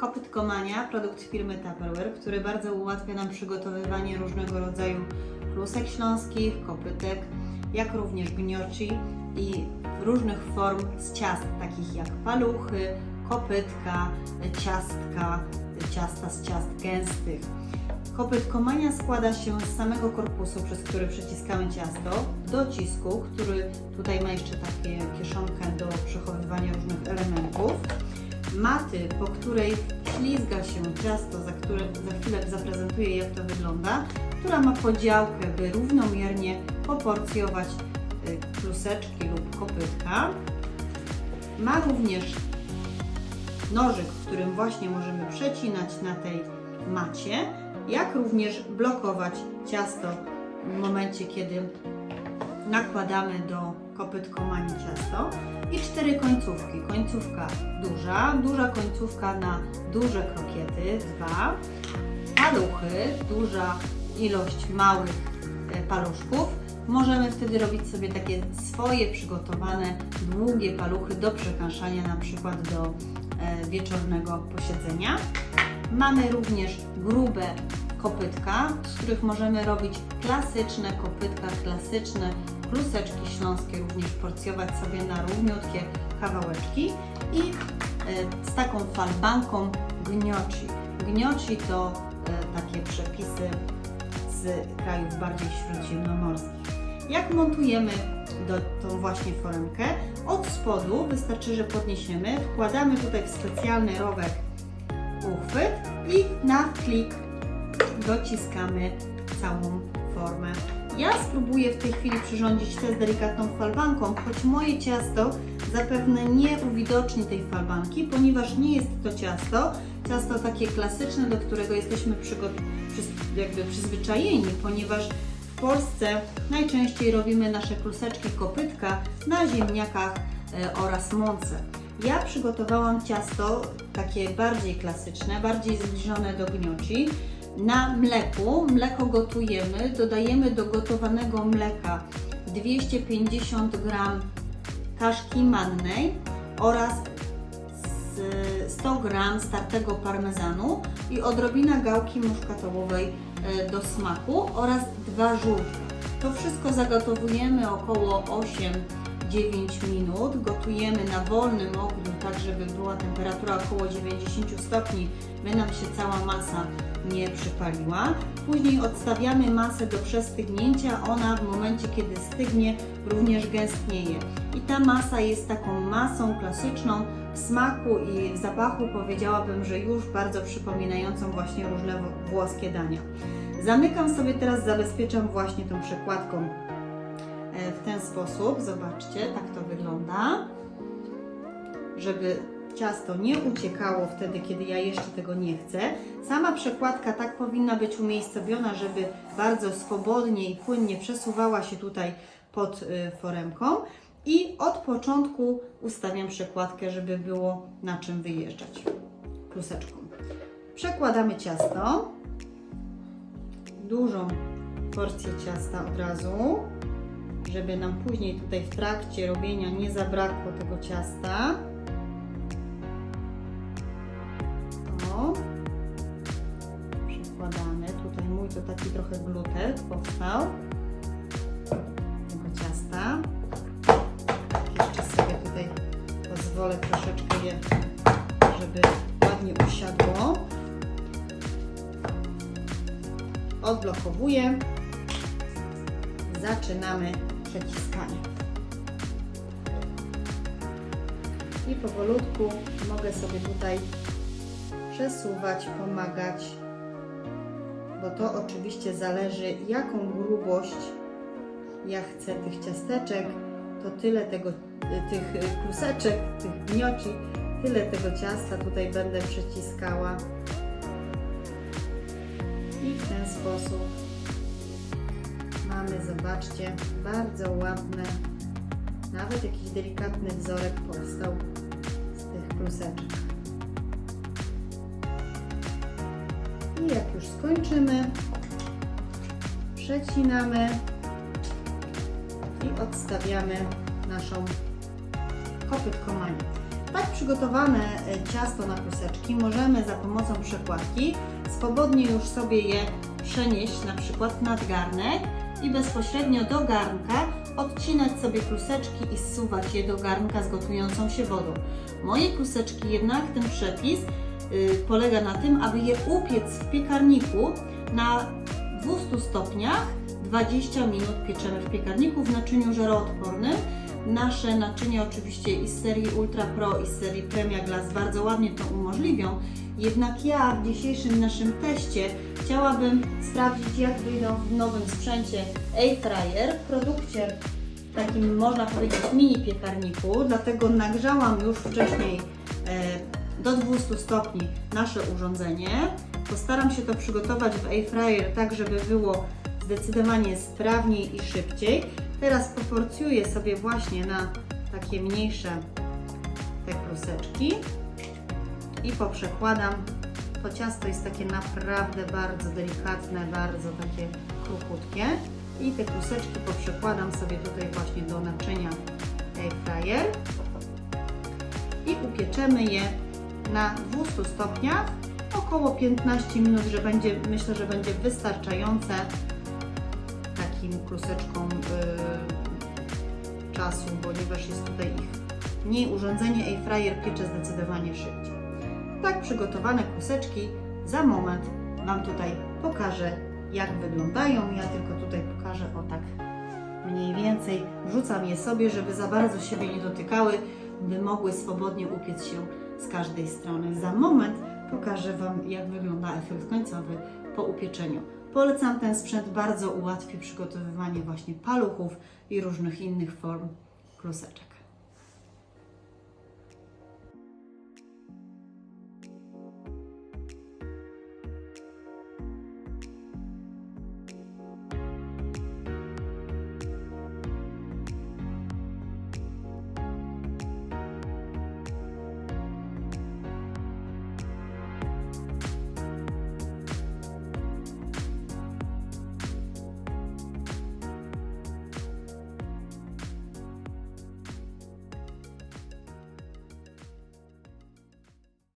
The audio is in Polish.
Kopytkomania, produkt firmy Tupperware, który bardzo ułatwia nam przygotowywanie różnego rodzaju klusek śląskich, kopytek, jak również gnocchi i różnych form z ciast, takich jak paluchy, kopytka, ciastka, ciasta z ciast gęstych. Kopytkomania składa się z samego korpusu, przez który przyciskamy ciasto, docisku, który tutaj ma jeszcze takie kieszonkę do przechowywania różnych elementów, maty, po której ślizga się ciasto, za które za chwilę zaprezentuję jak to wygląda, która ma podziałkę, by równomiernie poporcjować y, kluseczki lub kopytka. Ma również nożyk, którym właśnie możemy przecinać na tej macie, jak również blokować ciasto w momencie, kiedy nakładamy do kopytkomani ciasto i cztery końcówki. Końcówka duża, duża końcówka na duże krokiety, dwa, paluchy, duża ilość małych e, paluszków. Możemy wtedy robić sobie takie swoje przygotowane, długie paluchy do przekąszania na przykład do e, wieczornego posiedzenia. Mamy również grube kopytka, z których możemy robić klasyczne kopytka, klasyczne kluseczki śląskie, również porcjować sobie na równiutkie kawałeczki i e, z taką falbanką gnocchi. Gnocchi to e, takie przepisy z krajów bardziej śródziemnomorskich. Jak montujemy do tą właśnie foremkę? Od spodu wystarczy, że podniesiemy, wkładamy tutaj w specjalny rowek uchwyt i na klik dociskamy całą formę. Ja spróbuję w tej chwili przyrządzić test delikatną falbanką, choć moje ciasto zapewne nie uwidoczni tej falbanki, ponieważ nie jest to ciasto, ciasto takie klasyczne, do którego jesteśmy jakby przyzwyczajeni, ponieważ w Polsce najczęściej robimy nasze kluseczki kopytka na ziemniakach e, oraz mące. Ja przygotowałam ciasto takie bardziej klasyczne, bardziej zbliżone do gnocchi. Na mleku, mleko gotujemy, dodajemy do gotowanego mleka 250 g kaszki mannej oraz z 100 g startego parmezanu i odrobina gałki muszkatołowej e, do smaku oraz dwa żółtka. To wszystko zagotowujemy około 8-9 minut. Gotujemy na wolnym ogniu, tak żeby była temperatura około 90 stopni, by nam się cała masa nie przypaliła. Później odstawiamy masę do przestygnięcia. Ona w momencie, kiedy stygnie, również gęstnieje. I ta masa jest taką masą klasyczną w smaku i w zapachu powiedziałabym, że już bardzo przypominającą właśnie różne włoskie dania. Zamykam sobie teraz, zabezpieczam właśnie tą przekładką w ten sposób. Zobaczcie, tak to wygląda. Żeby ciasto nie uciekało wtedy, kiedy ja jeszcze tego nie chcę. Sama przekładka tak powinna być umiejscowiona, żeby bardzo swobodnie i płynnie przesuwała się tutaj pod y, foremką. I od początku ustawiam przekładkę, żeby było na czym wyjeżdżać kluseczką. Przekładamy ciasto, dużą porcję ciasta od razu, żeby nam później tutaj w trakcie robienia nie zabrakło tego ciasta. O, przekładamy. Tutaj mój to taki trochę glutek powstał tego ciasta. Jeszcze sobie tutaj pozwolę troszeczkę je, żeby ładnie usiadło. Odblokowuję. Zaczynamy przeciskanie. I powolutku mogę sobie tutaj przesuwać, pomagać, bo to oczywiście zależy jaką grubość ja chcę tych ciasteczek, to tyle tego, tych kluseczek, tych gnioci, tyle tego ciasta tutaj będę przyciskała. I w ten sposób mamy, zobaczcie, bardzo ładne, nawet jakiś delikatny wzorek powstał z tych kluseczek. I jak już skończymy, przecinamy i odstawiamy naszą kopytkomanię. Tak przygotowane e, ciasto na kluseczki możemy za pomocą przekładki swobodnie już sobie je przenieść na przykład nad garnek i bezpośrednio do garnka odcinać sobie kluseczki i zsuwać je do garnka z gotującą się wodą. Moje kluseczki jednak, ten przepis y, polega na tym, aby je upiec w piekarniku na 200 stopniach 20 minut pieczemy w piekarniku w naczyniu żaroodpornym. Nasze naczynia oczywiście i z serii Ultra Pro i z serii Premia Glass bardzo ładnie to umożliwią. Jednak ja w dzisiejszym naszym teście chciałabym sprawdzić jak wyjdą w nowym sprzęcie Air Fryer, produkcie takim można powiedzieć mini piekarniku, dlatego nagrzałam już wcześniej e, do 200 stopni nasze urządzenie. Postaram się to przygotować w air fryer tak, żeby było zdecydowanie sprawniej i szybciej. Teraz proporcjuję sobie właśnie na takie mniejsze te kluseczki i poprzekładam. To ciasto jest takie naprawdę bardzo delikatne, bardzo takie kruchutkie i te kluseczki poprzekładam sobie tutaj właśnie do naczynia air fryer i upieczemy je na 200 stopniach około 15 minut, że będzie, myślę, że będzie wystarczające takim kluseczkom yy, czasu, ponieważ jest tutaj ich mniej urządzenie air fryer piecze zdecydowanie szybciej. Tak przygotowane kluseczki za moment Wam tutaj pokażę jak wyglądają. Ja tylko tutaj pokażę o tak mniej więcej. Wrzucam je sobie, żeby za bardzo siebie nie dotykały, by mogły swobodnie upiec się z każdej strony. Za moment pokażę Wam, jak wygląda efekt końcowy po upieczeniu. Polecam ten sprzęt, bardzo ułatwi przygotowywanie właśnie paluchów i różnych innych form kluseczek.